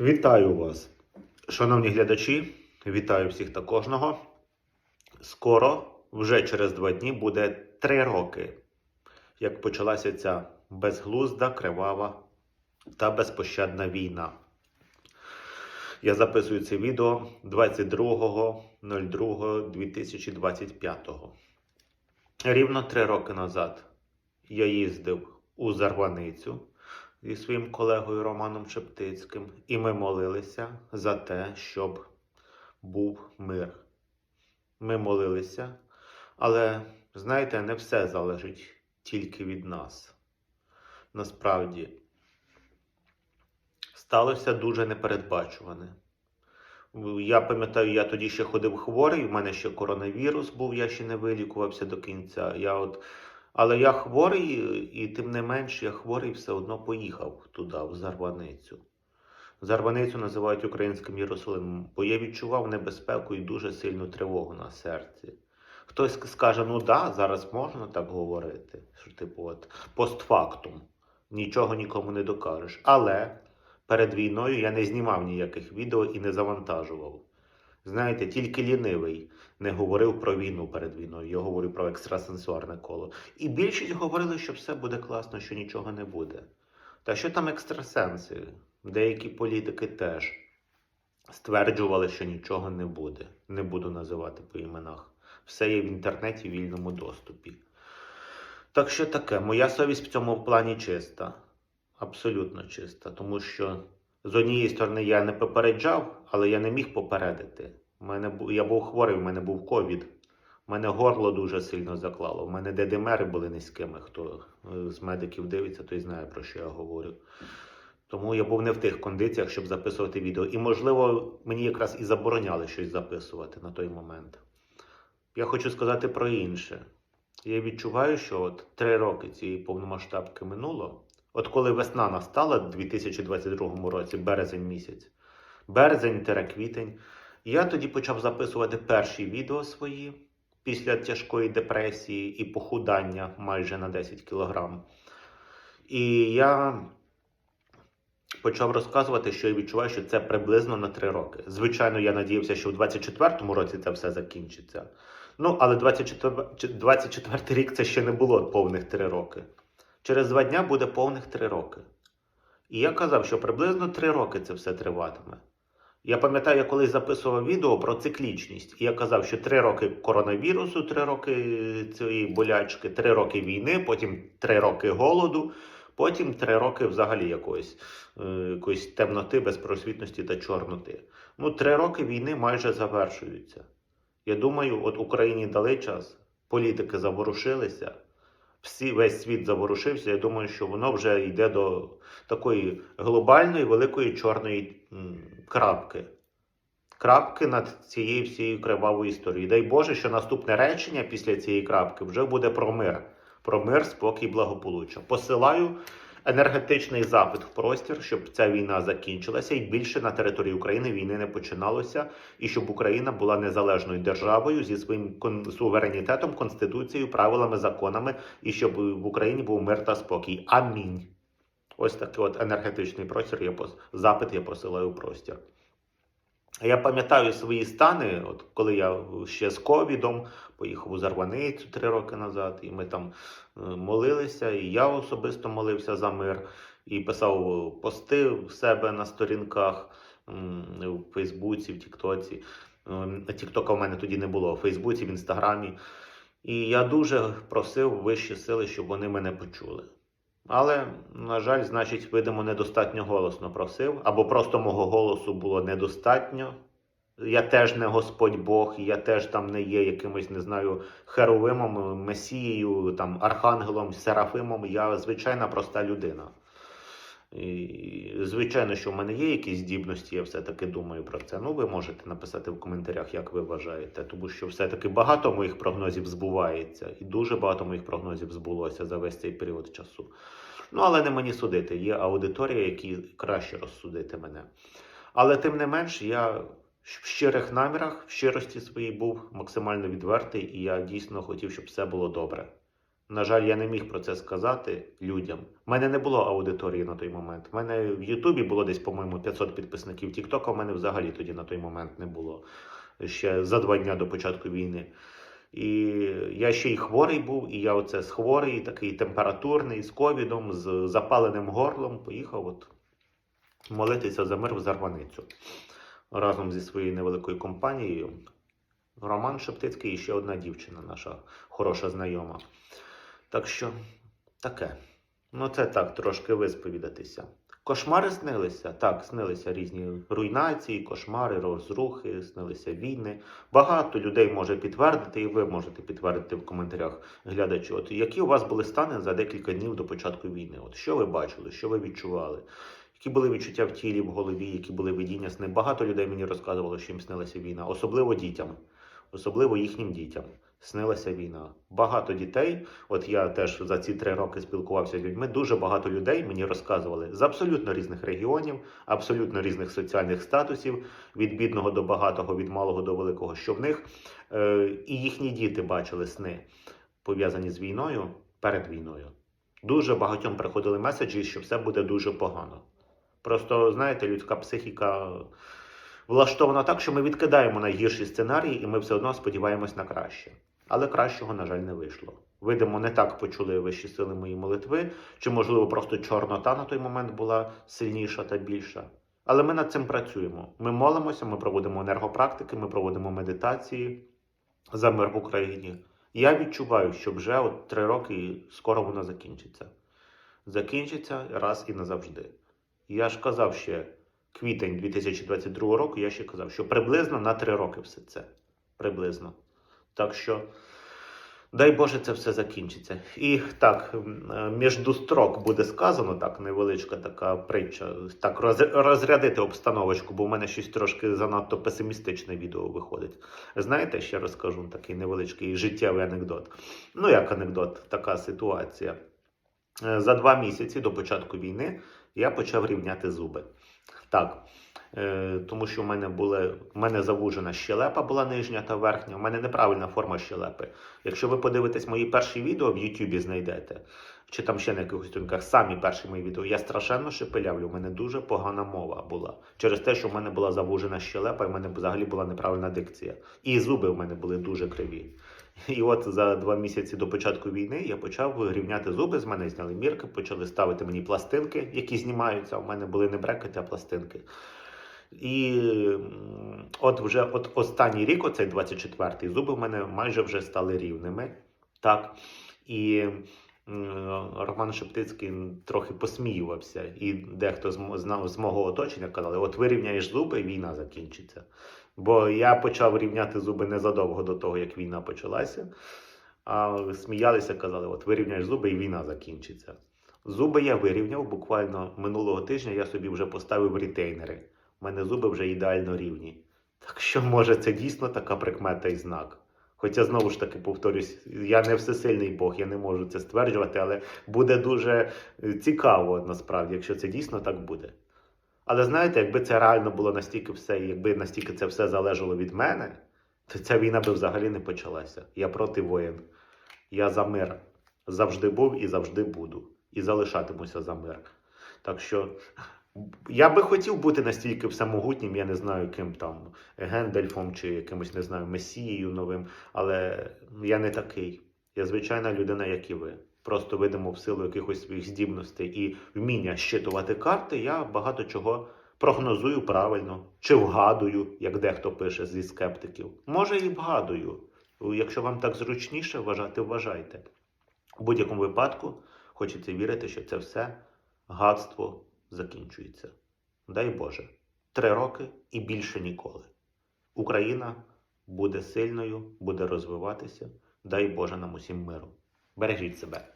Вітаю вас, шановні глядачі. Вітаю всіх та кожного. Скоро, вже через два дні, буде три роки, як почалася ця безглузда, кривава та безпощадна війна. Я записую це відео 22.02.2025. Рівно три роки назад я їздив у Зарваницю зі своїм колегою Романом Шептицьким, і ми молилися за те, щоб був мир. Ми молилися, але знаєте, не все залежить тільки від нас. Насправді сталося дуже непередбачуване. Я пам'ятаю, я тоді ще ходив хворий, у мене ще коронавірус був, я ще не вилікувався до кінця. Я от... Але я хворий, і тим не менш, я хворий все одно поїхав туди, в Зарваницю. Зарваницю називають українським Єрусалимом, бо я відчував небезпеку і дуже сильну тривогу на серці. Хтось скаже, ну да, зараз можна так говорити, що типу от постфактум, нічого нікому не докажеш. Але перед війною я не знімав ніяких відео і не завантажував. Знаєте, тільки лінивий не говорив про війну перед війною. Я говорю про екстрасенсорне коло. І більшість говорили, що все буде класно, що нічого не буде. Та що там екстрасенси? Деякі політики теж стверджували, що нічого не буде. Не буду називати по іменах. Все є в інтернеті в вільному доступі. Так що таке, моя совість в цьому плані чиста. Абсолютно чиста. Тому що з однієї сторони я не попереджав, але я не міг попередити. У мене я був хворий, в мене був ковід. У мене горло дуже сильно заклало. У мене ДДМРи були низькими. Хто е, з медиків дивиться, той знає про що я говорю. Тому я був не в тих кондиціях, щоб записувати відео. І, можливо, мені якраз і забороняли щось записувати на той момент. Я хочу сказати про інше. Я відчуваю, що от три роки цієї повномасштабки минуло. От коли весна настала в 2022 році, березень місяць, березень-квітень, я тоді почав записувати перші відео свої після тяжкої депресії і похудання майже на 10 кілограм. І я почав розказувати, що я відчуваю, що це приблизно на 3 роки. Звичайно, я надіявся, що в 2024 році це все закінчиться. Ну, але 24, 24 рік це ще не було повних 3 роки. Через два дня буде повних 3 роки. І я казав, що приблизно 3 роки це все триватиме. Я пам'ятаю, я колись записував відео про циклічність. І я казав, що 3 роки коронавірусу, 3 роки цієї болячки, 3 роки війни, потім 3 роки голоду, потім 3 роки взагалі якоїсь, е, якоїсь темноти, безпросвітності та чорноти. Ну, 3 роки війни майже завершуються. Я думаю, от Україні дали час, політики заворушилися, всі, весь світ заворушився. Я думаю, що воно вже йде до такої глобальної великої чорної крапки. Крапки над цією всією кривавою історією. Дай Боже, що наступне речення після цієї крапки вже буде про мир. Про мир, спокій, благополуччя. Посилаю енергетичний запит в простір, щоб ця війна закінчилася і більше на території України війни не починалося, і щоб Україна була незалежною державою зі своїм суверенітетом, конституцією, правилами, законами, і щоб в Україні був мир та спокій. Амінь. Ось такий от енергетичний простір. Я запит я посилаю в простір. Я пам'ятаю свої стани, от коли я ще з ковідом поїхав у Зарваницю три роки назад, і ми там е, молилися, і я особисто молився за мир, і писав пости в себе на сторінках в Фейсбуці, в Тіктоці. Ем, Тіктока в мене тоді не було, в Фейсбуці, в Інстаграмі. І я дуже просив вищі сили, щоб вони мене почули. Але, на жаль, значить, видимо, недостатньо голосно просив, або просто мого голосу було недостатньо. Я теж не Господь Бог, я теж там не є якимось, не знаю, херовимом, месією, там, архангелом, серафимом. Я звичайна проста людина. Звичайно, що в мене є якісь здібності, я все-таки думаю про це. Ну, ви можете написати в коментарях, як ви вважаєте, тому що все-таки багато моїх прогнозів збувається, і дуже багато моїх прогнозів збулося за весь цей період часу. Ну, але не мені судити. Є аудиторія, які краще розсудити мене. Але тим не менш, я в щирих намірах, в щирості своїй був максимально відвертий, і я дійсно хотів, щоб все було добре. На жаль, я не міг про це сказати людям. У мене не було аудиторії на той момент. У мене в Ютубі було десь, по-моєму, 500 підписників. Тіктока в мене взагалі тоді на той момент не було. Ще за два дня до початку війни. І я ще й хворий був, і я оце з хворий, такий температурний, з ковідом, з запаленим горлом, поїхав от молитися за мир в Зарваницю разом зі своєю невеликою компанією. Роман Шептицький і ще одна дівчина, наша хороша знайома. Так що таке. Ну, це так, трошки висповідатися. Кошмари снилися. Так, снилися різні руйнації, кошмари, розрухи, снилися війни. Багато людей може підтвердити, і ви можете підтвердити в коментарях глядачі. От які у вас були стани за декілька днів до початку війни? От що ви бачили, що ви відчували? Які були відчуття в тілі, в голові, які були видіння сни? Багато людей мені розказувало, що їм снилася війна, особливо дітям, особливо їхнім дітям. Снилася війна. Багато дітей, от я теж за ці три роки спілкувався з людьми. Дуже багато людей мені розказували з абсолютно різних регіонів, абсолютно різних соціальних статусів, від бідного до багатого, від малого до великого, що в них е, і їхні діти бачили сни, пов'язані з війною перед війною. Дуже багатьом приходили меседжі, що все буде дуже погано. Просто знаєте, людська психіка влаштована так, що ми відкидаємо найгірші сценарії, і ми все одно сподіваємось на краще. Але кращого, на жаль, не вийшло. Видимо, не так почули вищі сили мої молитви, чи, можливо, просто чорнота на той момент була сильніша та більша. Але ми над цим працюємо. Ми молимося, ми проводимо енергопрактики, ми проводимо медитації за мир в Україні. Я відчуваю, що вже от три роки і скоро воно закінчиться. Закінчиться раз і назавжди. Я ж казав ще квітень 2022 року, я ще казав, що приблизно на три роки все це. Приблизно. Так що, дай Боже, це все закінчиться. І так, е, між строк буде сказано, так, невеличка така притча, так роз- розрядити обстановочку, бо в мене щось трошки занадто песимістичне відео виходить. Знаєте, ще розкажу такий невеличкий життєвий анекдот. Ну, як анекдот, така ситуація. Е, За два місяці до початку війни я почав рівняти зуби. Так. Е, тому що в мене були в мене завужена щелепа була нижня та верхня. У мене неправильна форма щелепи. Якщо ви подивитесь мої перші відео в Ютубі знайдете, чи там ще на якихось сторінках, самі перші мої відео, я страшенно шепелявлю. У мене дуже погана мова була. Через те, що в мене була завужена щелепа, і в мене взагалі була неправильна дикція. І зуби в мене були дуже криві. І от за два місяці до початку війни я почав рівняти зуби. З мене зняли мірки, почали ставити мені пластинки, які знімаються. У мене були не брекети, а пластинки. І от вже от останній рік, оцей 24-й, зуби в мене майже вже стали рівними. Так. І Роман Шептицький трохи посміювався, і дехто з, мого оточення казали: от вирівняєш зуби, і війна закінчиться. Бо я почав рівняти зуби незадовго до того, як війна почалася. А сміялися, казали: от вирівняєш зуби, і війна закінчиться. Зуби я вирівняв буквально минулого тижня. Я собі вже поставив рітейнери. У мене зуби вже ідеально рівні. Так що, може, це дійсно така прикмета і знак. Хоча знову ж таки повторюсь, я не всесильний Бог, я не можу це стверджувати, але буде дуже е, цікаво насправді, якщо це дійсно так буде. Але знаєте, якби це реально було настільки все, якби настільки це все залежало від мене, то ця війна би взагалі не почалася. Я проти воєн. Я за мир завжди був і завжди буду. І залишатимуся за мир. Так що я би хотів бути настільки всемогутнім, я не знаю, ким там Гендельфом чи якимось, не знаю, месією новим, але я не такий. Я звичайна людина, як і ви. Просто видимо в силу якихось своїх здібностей і вміння щитувати карти, я багато чого прогнозую правильно чи вгадую, як дехто пише зі скептиків. Може і вгадую. Якщо вам так зручніше вважати, вважайте. У будь-якому випадку хочеться вірити, що це все гадство закінчується. Дай Боже, три роки і більше ніколи. Україна буде сильною, буде розвиватися. Дай Боже нам усім миру. Бережіть себе.